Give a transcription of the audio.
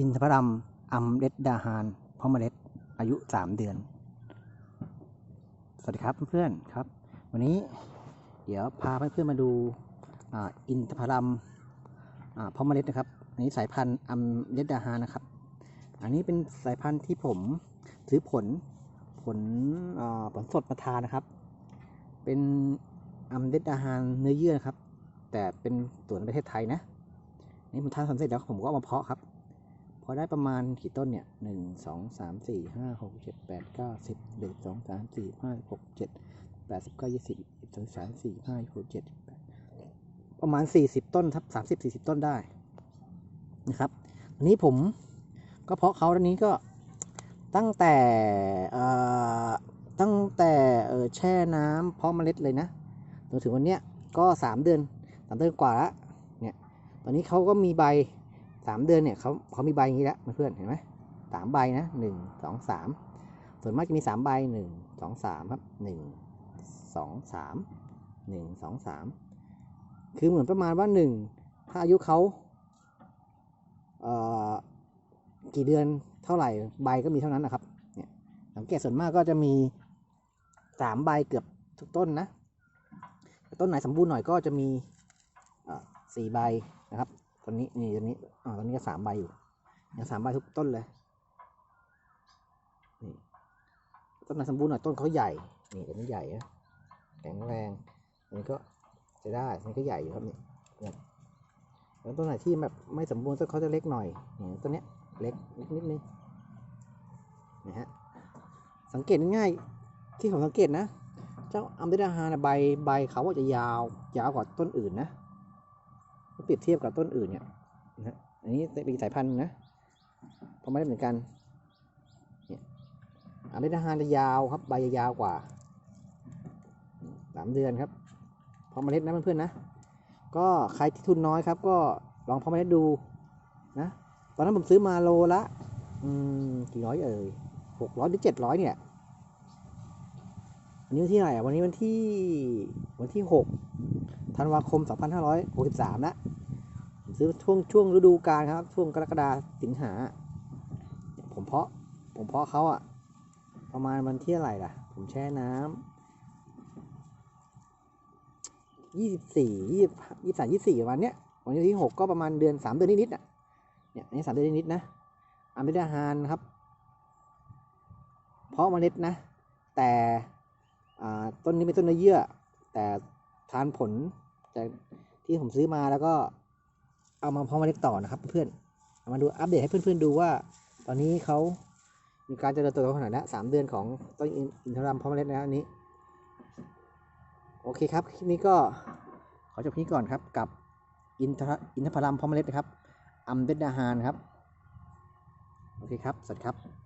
อินทผลัมอัมเด็ดดาฮานพาะเมล็ดอายุสามเดือน สวัสดีครับเพื่อนๆครับ วันนี้เดี๋ยวพาเพื่อนๆมาดูอินทผลัมอ่าเพาะเมล็ดนะครับ อันนี้สายพันธุ์อัมเด็ดดาฮานนะครับ อันนี้เป็นสายพันธุ์ที่ผมซื้อผลผลผลสดมาทานนะครับ เป็นอัมเด็ดดาฮานเนื้อเยื่อนะครับ แต่เป็นสวนประเทศไทยนะนี่ผมทานสำเร็จแล้วผมก็เอามาเพาะครับ อได้ประมาณกี่ต้นเนี่ยหนึ่งสองสามสี่ห้าหกเจ็ดแปดเก้าสิบหนึ่งสองสามสี่ห้าหกเจ็ดแปดสิบเก้ายี่สิบสิบสองสามสี่ห้าหกเจ็ดแปดประมาณสี่สิบต้นครับสามสิบสี่สิบต้นได้นะครับอันนี้ผมก็เพราะเขาตอนนี้ก็ตั้งแต่ตั้งแต่เออแช่น้ำเพาะเมล็ดเลยนะจนถึงวันเนี้ยก็สามเดือนสามเดือนกว่าละเนี่ยตอนนี้เขาก็มีใบ สามเดือนเนี่ยเขาเขามีใบอย่างนี้แล้วเพื่อนเห็นไหมสามใบนะหนึ่งสองสามส่วนมากจะมีสามใบหนึ่งสองสามครับหนึ่งสองสามหนึ่งสองสามคือเหมือนประมาณว่าหนึ่งถ้าอายุเขาเอ่อกี่เดือนเท่าไหร่ใบก็มีเท่านั้นนะครับเนี่ยสังเกตส่วนมากก็จะมีสามใบเกือบทุกต้นนะต้นไหนสมบูรณ์หน่อยก็จะมีอ่าสี่ใบนะครับ ตอนนี้นี่ตอนนี้อ่าตอนนี้ก็สามใบอยู่ยังสามใบทุกต้นเลยนี่ต้นไหนสมบูรณ์หน่อยต้นเขาใหญ่นี่ต้นนี้ใหญ่นะแข็งแรงอันก็จะได้อันก็ใหญ่อยู่ครับนี่เนี่ยแล้วต้นไหนที่แบบไม่สมบูรณ์ต้นเขาจะเล็กหน่อยนี่ต้นเนี้ยเล็กนิดนิดนึงนะฮะสังเกตง่ายที่ผมสังเกตนะ เจ้าอัมเดาฮานะใบใบเขาจะยาวยาวกว่าต้นอื่นนะ เปรียบเทียบกับต้นอื่นเนี่ยนะอันนี้เป็นสายพันธุ์นะพราะไม่ได้เหมือนกันเนี่ยอัมเบดาฮาจะยาวครับใบยาวกว่าสามเดือนครับพอเมล็ดนะเพื่อนๆนะ ก็ใครที่ทุนน้อยครับ ก็ลองพอเมล็ดดูนะตอนนั้นผมซื้อมาโลละอืมกี่ร้อยเอ่ยหกร้อยหรือเจ็ดร้อยเนี่ยวันนี้วันที่ไหร่อะวันนี้วันที่วันที่หก ธันวาคมสองพันห้าร้อยหกสิบสามนะผมซื้อช่วงช่วงฤดูกาลครับ ช่วงกรกฎาสิงหา ผมเพาะ ผมเพาะเขาอะประมาณวันที่เท่าไรล่ะ ผมแช่น้ำยี่สิบสี่ยี่ยี่สามยี่สี่ประมาณเนี้ยวันที่หกก็ประมาณเดือนสามเดือนนิดๆอะเนี่ยอันนี้สามเดือนนิดๆนะอามิดาฮานครับ เพาะเมล็ดนะ แต่อ่าต้นนี้เป็นต้นเนื้อเยื่อ แต่ทานผล จากที่ผมซื้อมาแล้วก็เอามาเพาะเมล็ดต่อนะครับเพื่อนเอามาดูอัปเดตให้เพื่อนๆดูว่า ตอนนี้เขามีการเจริญเติบโตขนาดนี้สามเดือนของต้นอินทรัมเพาะเมล็ดแล้วอันนี้ โอเคครับคลิปนี้ก็ขอจบคลิปนี้ก่อนครับกับอินทรอินทผลัมเพาะเมล็ดนะครับอัมเดดดาฮานครับ โอเคครับ สวัสดีครับ